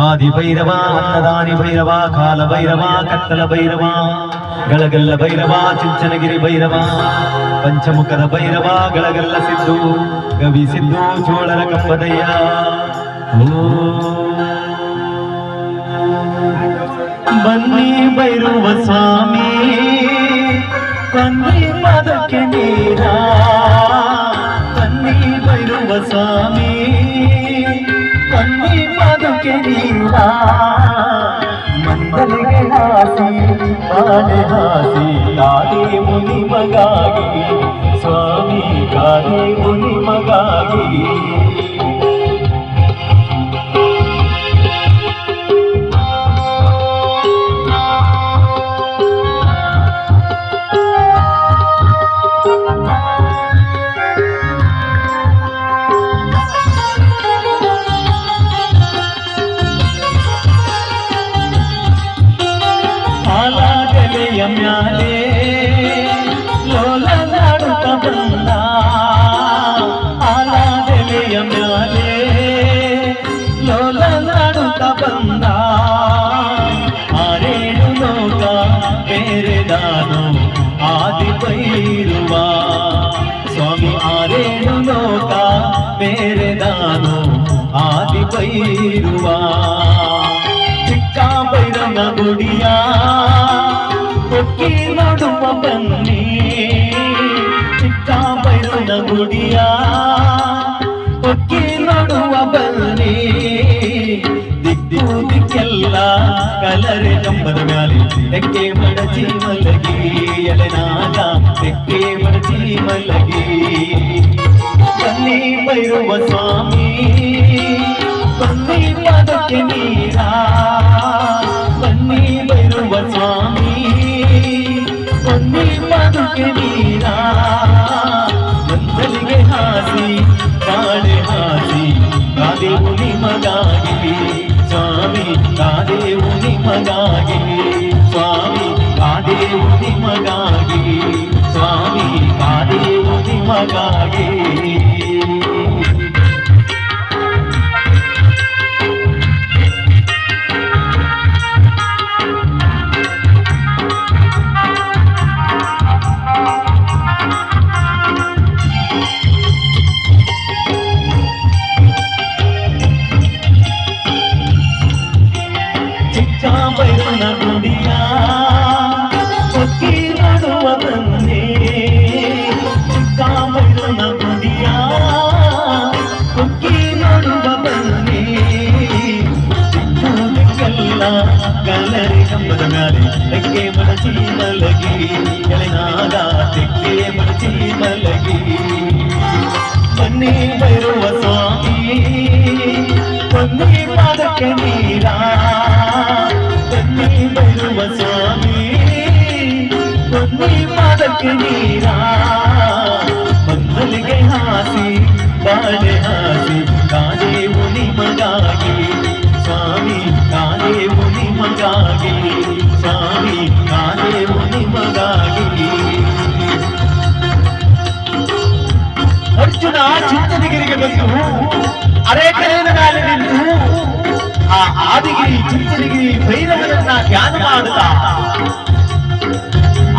ఆది భైరవా అన్నదాని భైరవా కాల భైరవా కట్టల భైరవా గళగల్ల భైరవా చించనగిరి భైరవా పంచముఖద భైరవా గళగల్ల సిద్ధు గవి సిద్ధు చోళర కప్పదయ్యా. బన్నీ భైరవ స్వామి ಬಾಳೆ ಹಾಸಿ ಗಾದೆ ಮುನಿ ಮಗಾಗಿ ಸ್ವಾಮಿ ಗಾದೆ ಮುನಿ ಮಗಾಗಿ ಆಲಾಗಲೆಯ ಮ್ಯಾಲೆ ಲೋಲನಾಡುತ್ತ ಬಂದ ಆಲಾಗಲೆಯ ಮ್ಯಾಲೆ ಲೋಲನಾಡುತ್ತ ಬಂದ ಆರೇಳು ಲೋಕ ಬೇರೆದಾನು ಆದಿ ಬೈರುವ ಸ್ವಾಮಿ ಆರೇಳು ಲೋಕ ಬೇರೆದಾನು ಆದಿ ಬೈರುವ ಬನ್ನಿ ಚಿಕ್ಕ ಬೈರನ ಗುಡಿಯ ಕೊಕ್ಕಿ ನೋಡುವ ಬನ್ನಿ ದಿಕ್ಕು ದಿಕ್ಕೆಲ್ಲ ಕಲರೆ ಕಂಬದ ಮ್ಯಾಲೆ ತೆಕ್ಕೆ ಮಡಚಿ ಮಲಗಿ ಎಲೆನಾಗ ತೆಕ್ಕೆ ಮಡಚಿ ಮಲಗಿ ಬನ್ನಿ ಬೈರುವ ಸ್ವಾಮಿ ಬನ್ನಿ ಪದಕ್ಕೆ ನೀರ ಬನ್ನಿ ಬೈರುವ ಸ್ವಾಮಿ ಬನ್ನಿ ಪದಕ್ಕೆ ನೀರ ನಂದನಿಗೆ ಹಾಸಿ, ಬಾಳೆ ಹಾಸಿ ಕಾದೇವು ನಿಮಗಾಗಿ ಸ್ವಾಮಿ ಕಾದೇವು ನಿಮಗಾಗಿ ಸ್ವಾಮಿ ಕಾದೇವು ನಿಮಗಾಗಿ ಸ್ವಾಮಿ ಕಾದೇವು ನಿಮಗಾಗಿ ತೆಕ್ಕೆ ಮಡಚಿ ಮಲಗಿ ಎಳೆನಾಗ ತೆಕ್ಕೆ ಮಡಚಿ ಮಲಗಿ ಬನ್ನಿ ಬೈರುವ ಸ್ವಾಮಿ ಬನ್ನಿ ಪಾದಕ್ಕೆ ನೀರ ಬನ್ನಿ ಬೈರುವ ಸ್ವಾಮಿ ಬನ್ನಿ ಪಾದಕ್ಕೆ ನೀರ ಬಂದಲಿಗೆ ಹಾಸಿ ಬಾಳೆ ಅರ್ಜುನ ಚಿಂತನಗಿರಿಗೆ ಬಂದು ಅರೆಕರೆಯ ಮೇಲೆ ನಿಂತು ಆ ಆದಿಗಿರಿ ಚಿಂತನಗಿರಿ ಭೈರವನನ್ನ ಧ್ಯಾನ ಮಾಡುತ್ತಾ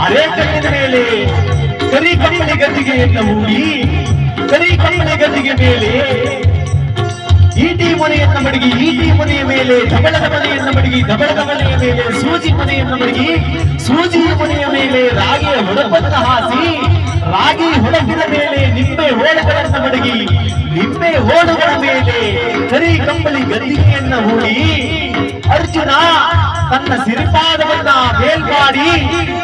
ಅರೆಕರೆಯ ಮೇಲೆ ಕರಿ ಕಣ್ಣಿನ ಗದ್ದಿಗೆಯನ್ನು ಹೂಡಿ, ಕರಿ ಕಣ್ಣಿನ ಗದ್ದಿಗೆ ಮೇಲೆ ಈಟಿ ಮನೆಯನ್ನ ಮಡಗಿ, ಈಟಿ ಮನೆಯ ಮೇಲೆ ದಬಳದ ಮನೆಯನ್ನ ಮಡಗಿ, ದಬಳದ ಮನೆಯ ಮೇಲೆ ಸೂಜಿ ಮನೆಯನ್ನ ಮಡಗಿ, ಸೂಜಿ ಮನೆಯ ಮೇಲೆ ರಾಗಿಯ ಹೊಡಪನ್ನ ಹಾಸಿ ರಾಗಿ ಹೊಡಪಿನ ಮೇಲೆ ನಿಂಬೆ ಹೋಳುಗಳನ್ನ ಮಡಗಿ ನಿಂಬೆ ಹೋಳುಗಳ ಮೇಲೆ ಕರಿ ಕಂಬಳಿ ಗದ್ದಿಗೆಯನ್ನ ಹೂಡಿ, ಅರ್ಜುನ ತನ್ನ ಸಿರಿಪಾದವನ್ನ ಮೇಲ್ಮಾಡಿ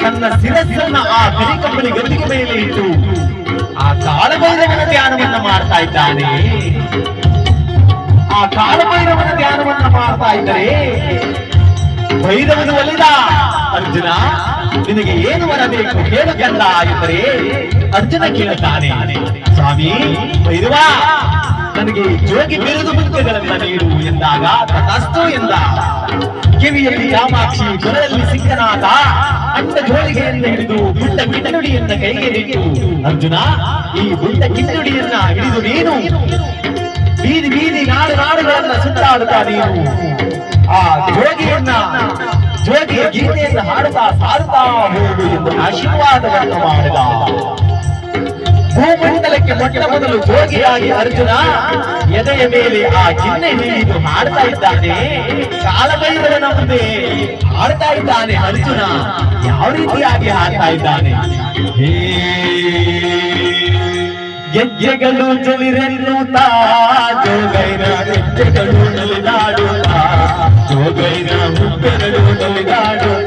ತನ್ನ ಶಿರಸ್ಸನ್ನ ಆ ಕರಿ ಕಂಬಳಿ ಗದ್ದಿಗೆ ಮೇಲೆ ಇಟ್ಟು ಆ ಕಾಲಭೈರವನ ಧ್ಯಾನವನ್ನ ಮಾಡ್ತಾ ಇದ್ದಾನೆ. ಆ ಕಾಲಭೈರವನ ಧ್ಯಾನವನ್ನ ಮಾಡ್ತಾ ಇದ್ದರೆ ಭೈರವನು ಒಲಿದ ಅರ್ಜುನ, ನಿನಗೆ ಏನು ಬರಬೇಕು ಕಂದ ಎಂದರೆ ಅರ್ಜುನ ಕೇಳುತ್ತಾನೆ. ಸ್ವಾಮಿ ಭೈರವ ನನಗೆ ಜೋಗಿ ಬಿರುದು ಬಿರುದುಗಳನ್ನ ನೀಡು ಎಂದಾಗ ತಥಾಸ್ತು ಎಂದ. ಕಿವಿಯಲ್ಲಿ ಕಾಮಾಕ್ಷಿ ಕೊರಳಲ್ಲಿ ಸಿಕ್ಕನಾದ ಅಂಡ ಜೋಳಿಗೆಯನ್ನು ಹಿಡಿದು ಗುಂಡ ಕಿನ್ನಡಿಯನ್ನ ಕೈಗೆ ನೀಡು ಅರ್ಜುನ, ಈ ಗುಂಡ ಕಿನ್ನಡಿಯನ್ನ ಹಿಡಿದು ನೀನು. ಬೀದಿ ಬೀದಿ ನಾಡು ನಾಡುಗಳನ್ನ ಸುತ್ತಾಡುತ್ತಾ ನೀನು ಆ ಜೋಗಿಯನ್ನ, ಜೋಗಿಯ ಗೀತೆಯನ್ನು ಹಾಡುತ್ತಾ ಸಾರುತ್ತಾ ಹೋಗು ಎಂದು ಆಶೀರ್ವಾದವನ್ನು ಮಾಡಿದ. ಭೂಮಂಡಲಕ್ಕೆ ಮೊಟ್ಟ ಮೊದಲು ಜೋಗಿಯಾಗಿ ಅರ್ಜುನ ಎದೆಯ ಮೇಲೆ ಆ ಚಿಹ್ನೆ ಹಿಡಿದು ಹಾಡ್ತಾ ಇದ್ದಾನೆ. ಕಾಲಭೈರವನ ಮುಂದೆ ಹಾಡ್ತಾ ಇದ್ದಾನೆ ಅರ್ಜುನ. ಯಾವ ರೀತಿಯಾಗಿ ಹಾಡ್ತಾ ಇದ್ದಾನೆ? ಹೇ ಗೆಜ್ಜೆಗಳು ಜಲಿರೆನ್ನುತ್ತಾ ಜೋಗೈನ ಗೆಜ್ಜೆಗಳು ನಲಿದಾಡುತ್ತಾ ಜೋಗೈನ ಮುಬ್ಬೆಗಳು ನಲಿದಾಡುತ್ತಾ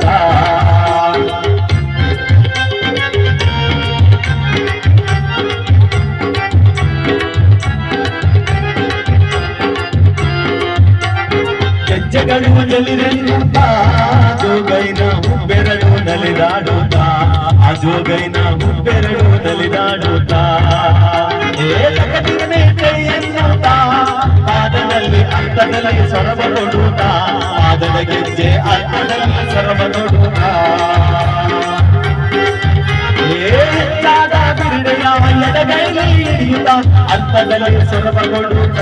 ಪಾದದಲ್ಲಿ ಅರ್ಥದಲ್ಲಿ ಸೊರಬ ಕೊಡುತ್ತಾ ಪಾದದ ಗೆಜ್ಜೆ ಅರ್ಥದಲ್ಲಿ ಸೊರಬ ಕೊಡುತ್ತಾ ಹೆಚ್ಚಾದ ಬಿರುಡೆಯ ಎಡಗೈಲಿ ಹಿಡಿಯುತ್ತ ಅರ್ಥದಲ್ಲಿ ಸೊರಬ ಕೊಡುತ್ತ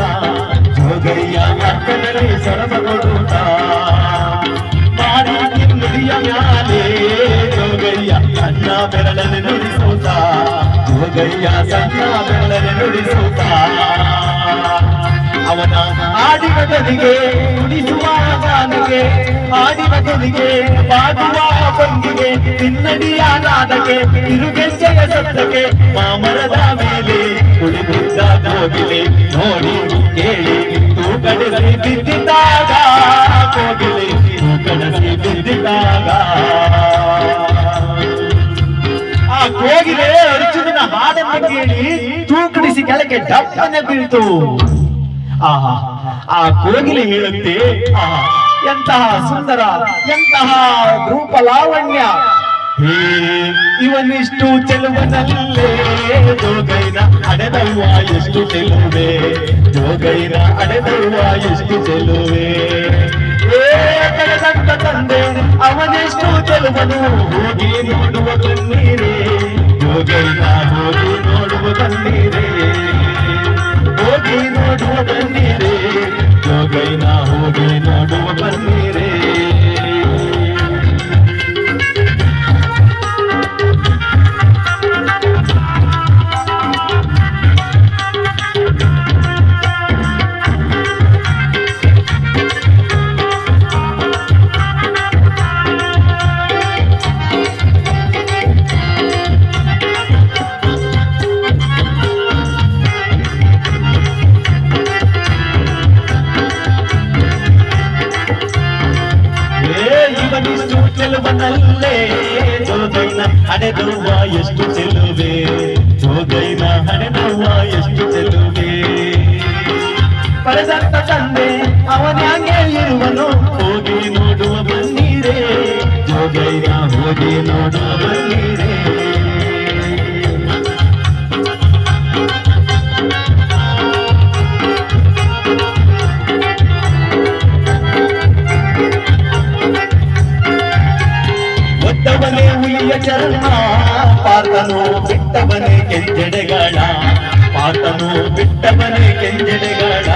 ಜೋಗಯ್ಯ ಅರ್ಥದಲ್ಲಿ ಸೊರಬ ಕೊಡುತ್ತ ಮಾರಿ ನುಡಿಯ ಮ್ಯಾಲೆ ಜೋಗಯ್ಯ ಸಣ್ಣ ಬೆರಳನೆ ನುಡಿಸುತ್ತ ಜೋಗಯ್ಯ ಸಣ್ಣ ಬೆರಳನೆ ನುಡಿಸುತ್ತ ಅವನ ಆಡಿನ ಧ್ವನಿಗೆ ನುಡಿಸುವ ಗಾನಗೆ ಆಡಿನ ಧ್ವನಿಗೆ ಬಾಗುವ ಬಂದಿಗೆ ಹಿನ್ನಡಿಯ ನಾದಕ್ಕೆ ತಿರುಗೆಜ್ಜೆಯ ಸತ್ತಕ್ಕೆ ಮಾಮರದ ಮೇಲೆ ಕುಳಿತಿದ್ದ ಕೋಗಿಲೆ ನೋಡಿ, ಕೇಳಿ ತೂಕಡಿಸಿ ಬಿದ್ದಿದ್ದಾಗ ಕೋಗಿಲೆ ತೂಕಡಿಸಿ ಬಿದ್ದಿದ್ದಾಗ. ಆ ಕೋಗಿಲೆ ಅರ್ಜುನನ ಹಾಡನ್ನು ಕೇಳಿ ತೂಕಡಿಸಿ ಕೆಳಗೆ ಡಪ್ಪನೆ ಬೀಳ್ತು. ಆಹಾ ಆ ಕೋಗಿಲೆ ಹೇಳುತ್ತೆ ಆಹಾ ಎಂತಹ ಸುಂದರ ಎಂತಹ ರೂಪ ಲಾವಣ್ಯ ಹೇ ಇವನಿಷ್ಟು ಚೆಲುವನಲ್ಲೇ ಜೋಗೈನ ಅಡೆದವ್ವ ಎಷ್ಟು ಚೆಲುವೆ ಜೋಗೈನ ಅಡೆದವ್ವ ಎಷ್ಟು ಚೆಲುವೆ ಏ ಕಡೆದಂತ ತಂದೆ ಅವನೆಷ್ಟು ಚೆಲುವನು ಹೋಗಿ ನೋಡುವ ಕಣ್ಣೀರೇ ಜೋಗೈನ ಹೋಗಿ ಹೋಗಿ ನೋಡುವ ಬನ್ನೀರೇ ಒದ್ದವನೇ ಹುಲಿಯ ಚರ್ಮ ಪಾತನು ಬಿಟ್ಟವನೇ ಕೆಂಜೆಡೆಗಳ ಪಾತನು ಬಿಟ್ಟವನೇ ಕೆಂಜೆಡೆಗಳ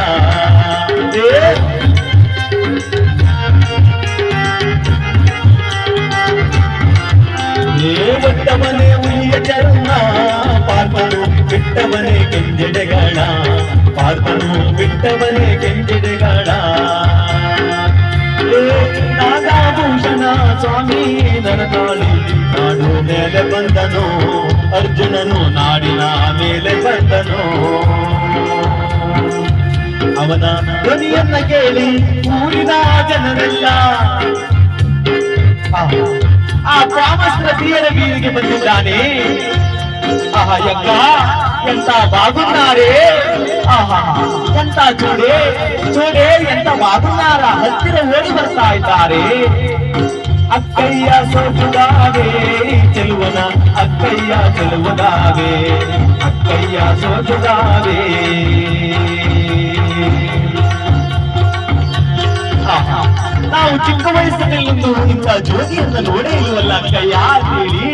ಅವನ ಧ್ವನಿಯನ್ನ ಕೇಳಿ ಊರಿನ ಜನರೆಲ್ಲ. ಆ, ಆ ಪ್ರಾಮಸ್ತ್ರ ಬೀರಿಗೆ ಬಂದಿದ್ದಾನೆ. ಆಹಾ ಯಕ್ಕ ಎಂತ ಬಾಗುನ್ನಾರೇ? ಆಹಾ ಎಂತ ಜೋಡೆ ಜೋಡೆ ಎಂತ ಬಾಗುನ್ನಾರ? ಹತ್ತಿರ ಓಡಿ ಬರ್ತಾ ಇದ್ದಾರೆ. ಅಕ್ಕಯ್ಯ ಸೋಜುಗಾವೆ ಚೆಲುವನ ಅಕ್ಕಯ್ಯ ಚೆಲುವುದಾವೆ ಅಕ್ಕಯ್ಯ ಸೋಜುಗಾವೆ ನಾವು ಚಿಕ್ಕ ವಯಸ್ಸಿನಲ್ಲಿಂದು ಇಂಥ ಜೋಗಿಯನ್ನು ನೋಡೇ ಇಲ್ಲವಲ್ಲ ಕೈಯ ಹೇಳಿ?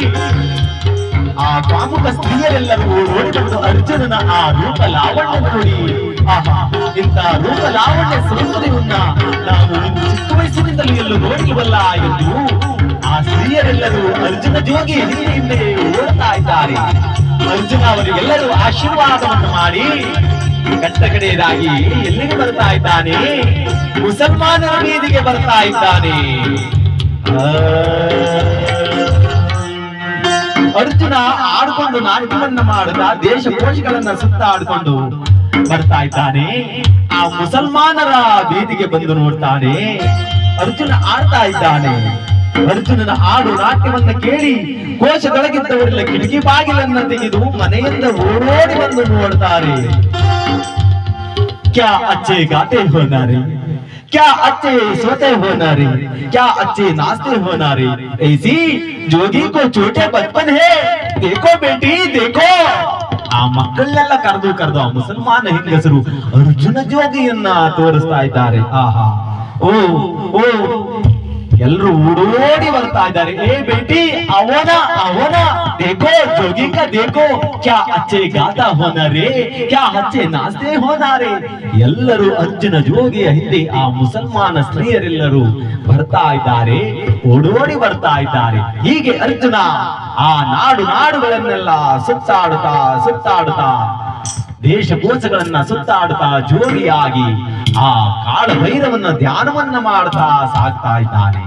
ಆ ಕಾಮುಕ ಸ್ತ್ರೀಯರೆಲ್ಲರೂ ನೋಡಿಕೊಂಡು ಅರ್ಜುನನ ಆ ರೂಪ ಲಾವಣ್ಯ ನೋಡಿ. ಆಹಾ, ಇಂಥ ರೂಪ ಲಾವಣ್ಯ ಸೌಂದರ್ಯವನ್ನ ನಾವು ಚಿಕ್ಕ ವಯಸ್ಸಿನಿಂದಲೂ ಎಲ್ಲೂ ನೋಡಿಲ್ವಲ್ಲ ಎಂದು ಆ ಸ್ತ್ರೀಯರೆಲ್ಲರೂ ಅರ್ಜುನ ಜೋಗಿ ಹಿಂದೆ ಓಡ್ತಾ ಇದ್ದಾರೆ. ಅರ್ಜುನ ಅವರಿಗೆಲ್ಲರೂ ಆಶೀರ್ವಾದವನ್ನು ಮಾಡಿ ಕಟ್ಟಕಡೆಯದಾಗಿ ಎಲ್ಲಿಗೆ ಬರ್ತಾ ಇದ್ದಾನೆ? ಮುಸಲ್ಮಾನರ ಬೀದಿಗೆ ಬರ್ತಾ ಇದ್ದಾನೆ. ಅರ್ಜುನ ಆಡ್ಕೊಂಡು ನಾಟಕವನ್ನ ಮಾಡುತ್ತಾ ದೇಶ ಕೋಶಗಳನ್ನ ಸುತ್ತಾಡ್ಕೊಂಡು ಬರ್ತಾ ಇದ್ದಾನೆ. ಆ ಮುಸಲ್ಮಾನರ ಬೀದಿಗೆ ಬಂದು ನೋಡ್ತಾನೆ. ಅರ್ಜುನ ಆಡ್ತಾ ಇದ್ದಾನೆ. ಅರ್ಜುನನ ಹಾಡು ನಾಟ್ಯವನ್ನ ಕೇಳಿ ಕೋಶದೊಳಗಿದ್ದವರೆಲ್ಲ ಕಿಟಕಿ ಬಾಗಿಲನ್ನ ತೆಗೆದು ಮನೆಯಿಂದ ಓಡೋಡಿ ಬಂದು ನೋಡ್ತಾರೆ. क्या अच्छे गाते हो नारी क्या अच्छे सोते हो नारी क्या अच्छे नाचते हो नारी ऐसी जोगी को छोटे बचपन है देखो बेटी देखो ಆ ಮಕ್ಕಳನ್ನೆಲ್ಲ ಕರೆದು ಕರೆದು ಆ ಮುಸಲ್ಮಾನ ಹೆಂಗಸರು ಅರ್ಜುನ ಜೋಗಿಯನ್ನ ತೋರಿಸ್ತಾ ಇದ್ದಾರೆ ಆಹಾ ಓ ಓ ಎಲ್ರು ಓಡೋಡಿ ಬರ್ತಾ ಇದ್ದಾರೆ ಏ ಬೇಟಿ ಅವನ ಅವನ ದೇಖೋ ಜೋಗಿ ಕಾ ದೇಖೋ ಕ್ಯಾ ಅಚ್ಚೆ ಗಾತಾ ಹೋನ ರೇ ಕ್ಯಾ ಅಚ್ಚೆ ನಾಸ್ತೆ ಹೋನ ರೇ ಎಲ್ಲರೂ ಅರ್ಜುನ ಜೋಗಿಯ ಹಿಂದೆ ಆ ಮುಸಲ್ಮಾನ ಸ್ತ್ರೀಯರೆಲ್ಲರೂ ಬರ್ತಾ ಇದ್ದಾರೆ, ಓಡೋಡಿ ಬರ್ತಾ ಇದ್ದಾರೆ. ಹೀಗೆ ಅರ್ಜುನ ಆ ನಾಡು ನಾಡುಗಳನ್ನೆಲ್ಲ ಸುತ್ತಾಡುತ್ತಾ ಸುತ್ತಾಡುತ್ತಾ ದೇಶಕೋಶಗಳನ್ನ ಸುತ್ತಾಡುತ್ತಾ ಜೋಗಿಯಾಗಿ ಆ ಕಾಳ ಭೈರವನ್ನ ಧ್ಯಾನವನ್ನ ಮಾಡ್ತಾ ಸಾಗ್ತಾ ಇದ್ದಾನೆ.